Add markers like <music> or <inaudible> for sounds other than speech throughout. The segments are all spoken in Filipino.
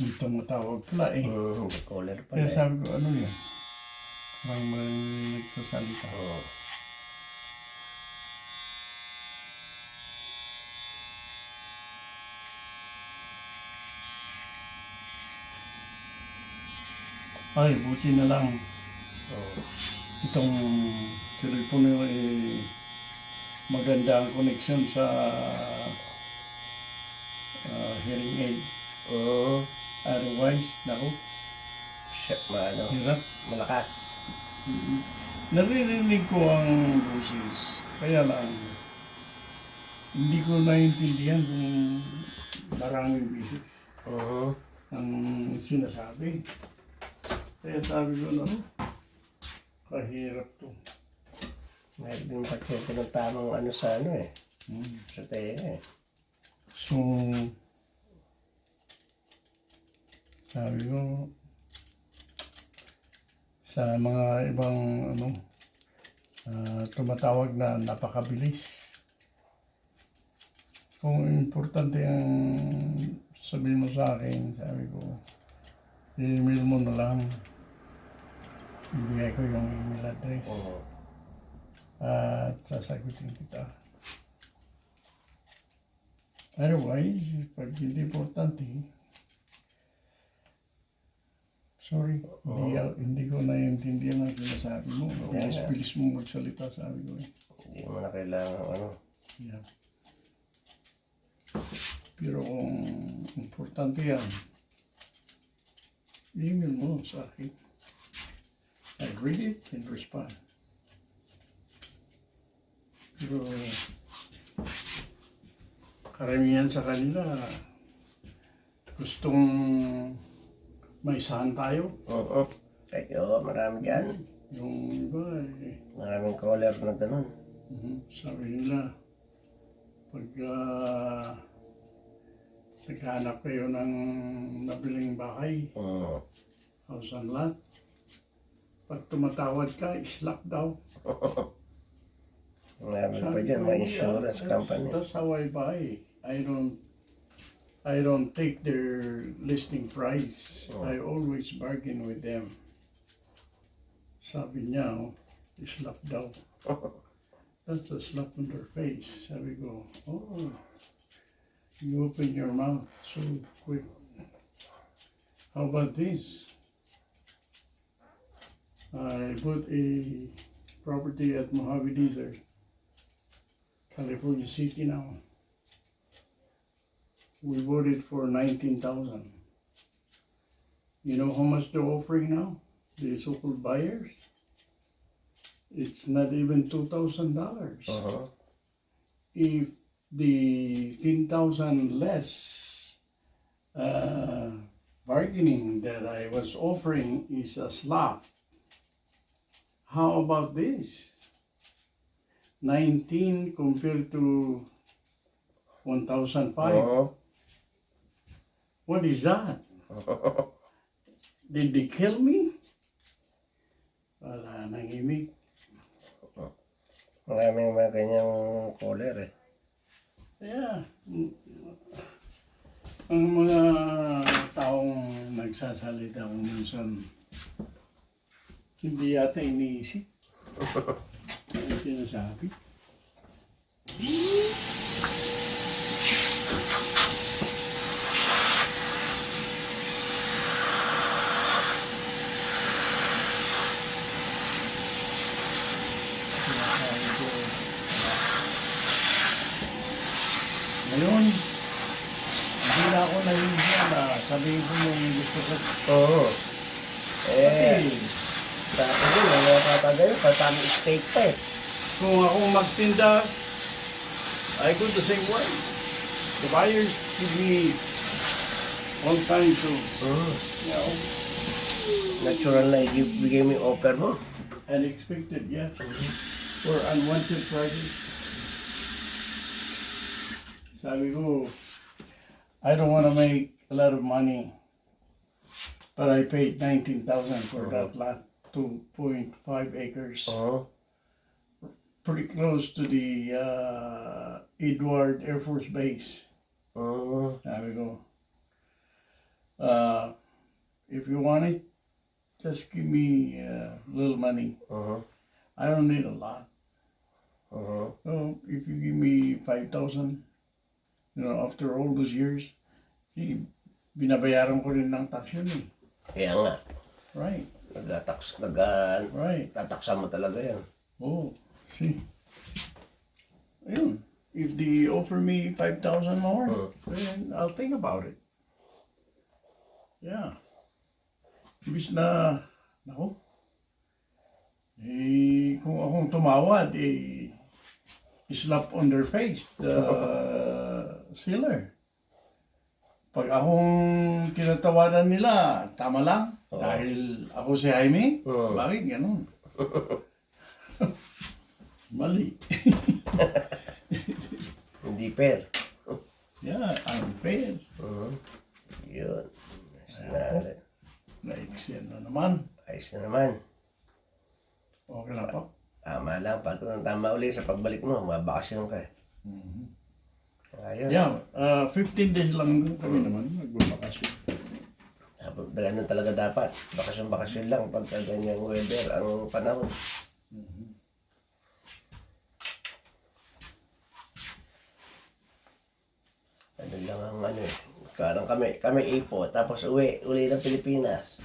Hindi tumatawag pala eh. Mm, may caller pala. Kaya eh. sabi ko, ano yun? Parang may nagsasalita. Oo. Ay, buti na lang. Oo. Itong telepono eh, maganda ang connection sa ah, hearing aid. Oo. Otherwise, naku, Siya, maano, hirap. malakas. Mm. Naririnig ko ang boses. Kaya lang, hindi ko naiintindihan kung maraming bisis Oo. ang sinasabi. Kaya sabi ko, no, kahirap to. Meron din pasyente ng tamang ano sa ano eh. Mm. Sa tenga eh. So, sabi ko, sa mga ibang ano, ah, tumatawag na napakabilis. Kung importante ang sabihin mo sa akin, sabi ko, i-email mo na lang. Ibigay ko yung email address. Oo. At sasagutin kita. Otherwise, pag hindi importante, sorry, hindi, hindi ko naiintindihan ang sinasabi mo. Yeah. Bilis, bilis mo magsalita, sabi ko. eh. Hindi mo na kailangan ano. Yeah. Pero kung importante yan, email mo sa akin. I read it and respond. Pero karamihan sa kanila gustong may saan tayo. Oo. Ay, oo, marami dyan. Yung iba eh, Maraming caller na ganun. Mhm. Sabi nila, pag uh, naghanap kayo ng nabiling bahay, Oo. house and lot, pag tumatawad ka, islap <laughs> daw. Marami pa Sabi dyan, ko, may "Yeah, insurance that's- company. That's how I buy. I don't, I don't take their listing price. Oh. I always bargain with them. Sabi niya, oh, islap daw. <laughs> That's a slap on their face. Sabi ko, oh, you open your mouth so quick. How about this? I bought a property at Mojave Desert, California City now. We voted for 19,000. You know how much they're offering now? The so-called buyers? It's not even $2,000 Oo. if the 10,000 less uh, bargaining that I was offering is a slap, how about this? 19 compared to 1,005. Oo. What is that? <laughs> Did they kill me? Wala nang imig. Maraming mga ganyang caller eh. Yeah. Ang mga taong nagsasalita kung minsan hindi yata iniisip <laughs> ang. Sinasabi ko, Ngayon, hindi na ako nahihiya na sabihin ko yung gusto ko. Oo. Eh, sa akin din, ang nakakatagal, patami steak pa eh. kung ako magtinda, I go the same way. The buyers give me all kinds of, Mm. you know, Natural na ibigay mo yung offer mo. unexpected, yeah, or unwanted prices. Sabi ko, I don't want to make a lot of money, but I paid 19,000 for that lot, 2.5 acres. Oo. pretty close to the uh, Edward Air Force Base. There we go. Uh, if you want it, just give me a little money. Uh-huh. I don't need a lot. Uh-huh. So if you give me 5,000, you know, after all those years, see, binabayaran ko rin ng tax yun eh. Kaya nga, Right, nag-tax, nag right. tataksa mo talaga yan. Oh, see. Ayun. If they offer me 5,000 more, Mm. then I'll think about it. Yeah. Ibis na, nako. Eh, kung akong tumawad, eh, slap on their face, <laughs> the sealer. Pag akong tinatawanan nila, tama lang. Oo. Dahil ako si Jaime, Oo. bakit ganun? <laughs> Mali. <laughs> Hindi fair. Yeah, unfair. Uh-huh. Yun. Na, Na-extend na naman. ayos na naman. Okay na po. Tama lang, pag kung tama uli sa pagbalik mo, mabakasyon ka. eh. Ayun. Yeah, uh, 15 days lang kami naman magbabakasyon. Tapos, Ganun talaga dapat. Bakasyon-bakasyon lang pagka ganyang weather ang panahon. Ano lang ang ano eh. Karang kami, kami ipo, tapos uwi, uli ng Pilipinas.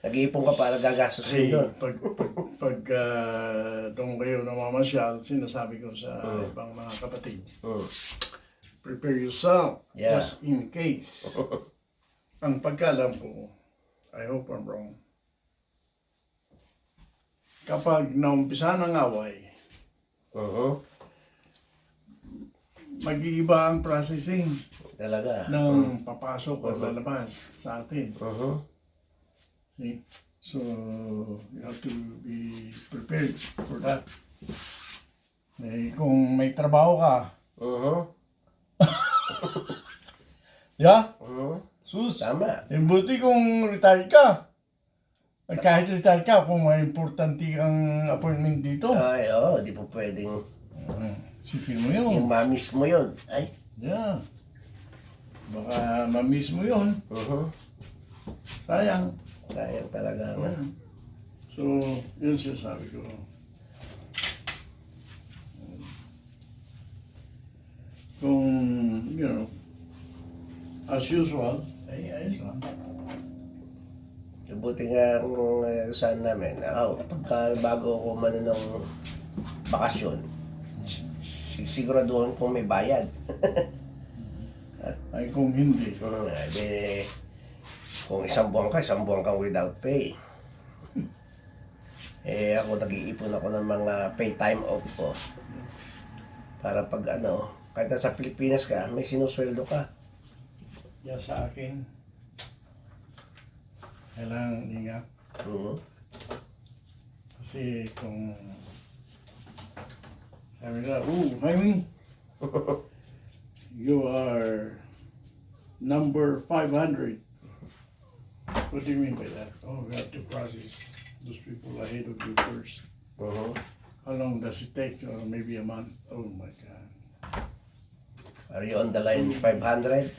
Nag-iipon ka para gagastusin Kasi doon. pag, pag, pag uh, doon kayo namamasyal, sinasabi ko sa Mm. ibang mga kapatid, Hmm. Prepare yourself Yeah. just in case. <laughs> Ang pagkalam ko, I hope I'm wrong. Kapag naumpisa ng away, Uh-huh. mag-iiba ang processing Talaga. ng papasok at lalabas sa atin. Uh-huh. See? So, you have to be prepared for that. Eh, kung may trabaho ka, Uh-huh. <laughs> yeah, Uh-huh. sus, Tama. eh, buti kung retired ka. At kahit retired ka, kung may importante kang appointment dito, Ay, oo, di po pwedeng mm, sipin mo yung yun. mamis mo yun. Ay. Yeah. Baka ma-miss mo yun. Uh-huh. Sayang. Sayang talaga nga. Mm. So, yun siya sabi ko. Kung, you know, as usual, ay ayos lang. Buti nga ang uh, saan namin, ako, pagka bago ako man ng bakasyon, si- siguraduhan kong may bayad. Ay kung hindi, <laughs> Hmm, di, kung isang buwan ka, isang buwan kang without pay. Eh ako nag-iipon ako ng mga pay time off ko. Para pag ano, kahit nasa Pilipinas ka, may sinusweldo ka. yan sa akin, kailangan ingat. Mhm. Kasi kung sabi nila, oh, Jaime, <laughs> you are number 500. What do you mean by that? Oh, we have to process those people ahead of you first. Mhm. How long does it take? Or maybe a month? Oh my God. Are you on the line 500?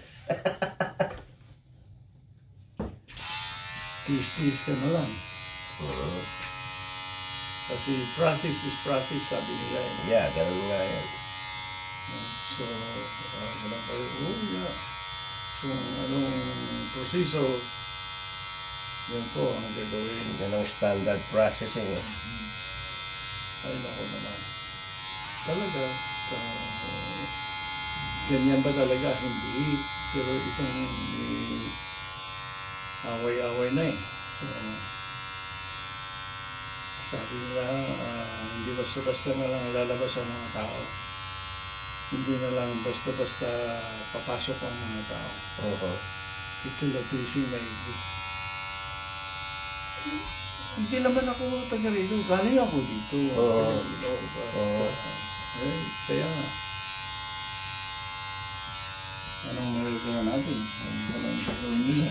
Tis-tis <laughs> ka na lang. Mhm. Kasi process is process, sabi nila. eh. Yeah, ganun nga yan. So, uh, ganun pa rin. Oh, yeah. So, anong proseso, yan po ang gagawin. Yan ang standard processing. eh. Ay, nako naman. Talaga, uh, ganyan ba talaga? Hindi. Pero itong may away-away na eh. So, sabi nila, ah, hindi basta-basta na lang lalabas ang mga tao. Hindi na lang basta-basta papasok ang mga tao. Oo. Ito latising na ito. Hindi naman ako taga rito. Galing ako dito. Oo. Pero, but, Oo. uh, eh, kaya nga. Anong magagawa natin? Walang gagawin nila.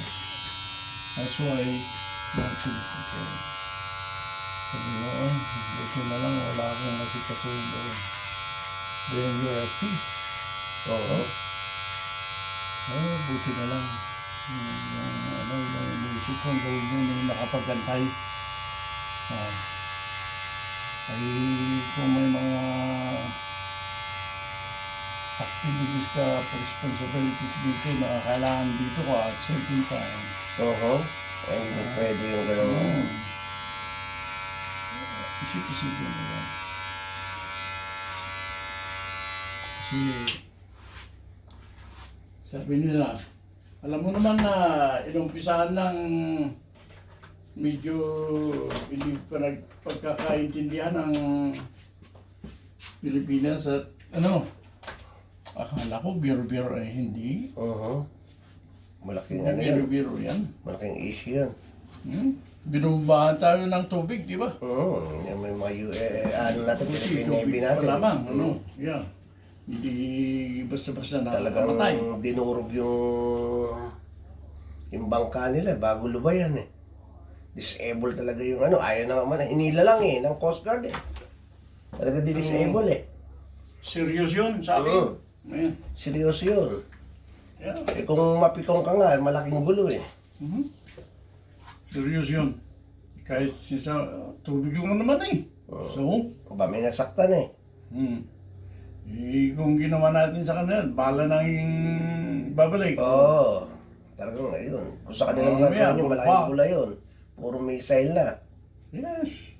That's why, natin. Okay. Sabi mo, oh, buti na lang wala akong masikasuhin doon. Then you're at peace. Oo. Oh, buti na lang. Hmm, Yung kung doon yung nakapagantay. Ah. ay kung may mga activities ka, responsibilities dito na kailangan dito ka at certain time. Oo. Ay, hindi pwede yung gano'n. Oo. Isip-isipin mo yan. Kasi, sabi nila, alam mo naman na inumpisahan lang medyo hindi pa nagpagkakaintindihan ng Pilipinas at ano, akala ko biro-biro eh, hindi. Oo. Malaking ano yan. Biro-biro yan. Malaking issue yan. Hmm? Binumbahan tayo ng tubig, di ba? Oo. Yung may mga U- eh, ano natin, Kasi Philippine Navy tubig natin. pa lamang, Mm. ano, yeah. Hindi basta-basta Talagang nakakamatay. dinurog yung yung bangka nila bago lubayan eh. Disable talaga yung ano, ayaw na naman, hinila lang eh, ng Coast Guard eh. Talaga di-disable eh. Serious yun sa akin. Oo. Ayan. Seryoso yun. Yeah. Eh kung mapikong ka nga, malaking gulo eh. Mhm. Serious yun. Kahit sisa, tubig lang naman eh. Oo. So, Ba, may nasaktan eh. hmm. eh, kung ginawa natin sa kanila, bala nang babalik. Oo. Talagang ayun. Kung sa kanila Oo, mga yeah, yung malaking gula yun. Puro missile na. Yes.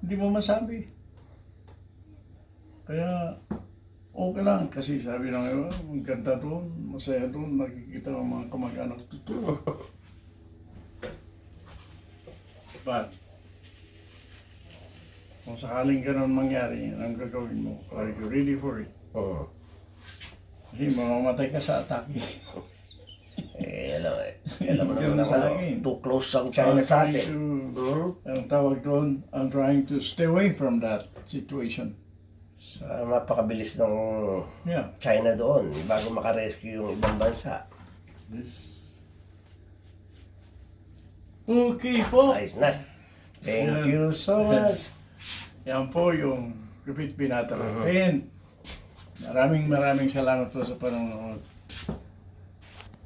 Hindi mo masabi. Kaya, okay lang. Kasi sabi ng iba, ang ganda doon, masaya doon, nakikita ang mga kamag-anak totoo. <laughs> But, kung sakaling ganun mangyari, ang gagawin mo, are you ready for it? Oo. Kasi mamamatay ka sa atake. Eh, alam <laughs> eh. Alam mo Ganun naman sa ako, akin. too close ang China sa atin. to-? Ang tawag doon, I'm trying to stay away from that situation. Ah, mapakabilis ng Yeah. China doon bago makarescue yung ibang bansa. This. Okay po. Ayos na. Thank Yan. you so much. <laughs> Yan po yung Gupit Binata natin. Maraming maraming salamat po sa panonood.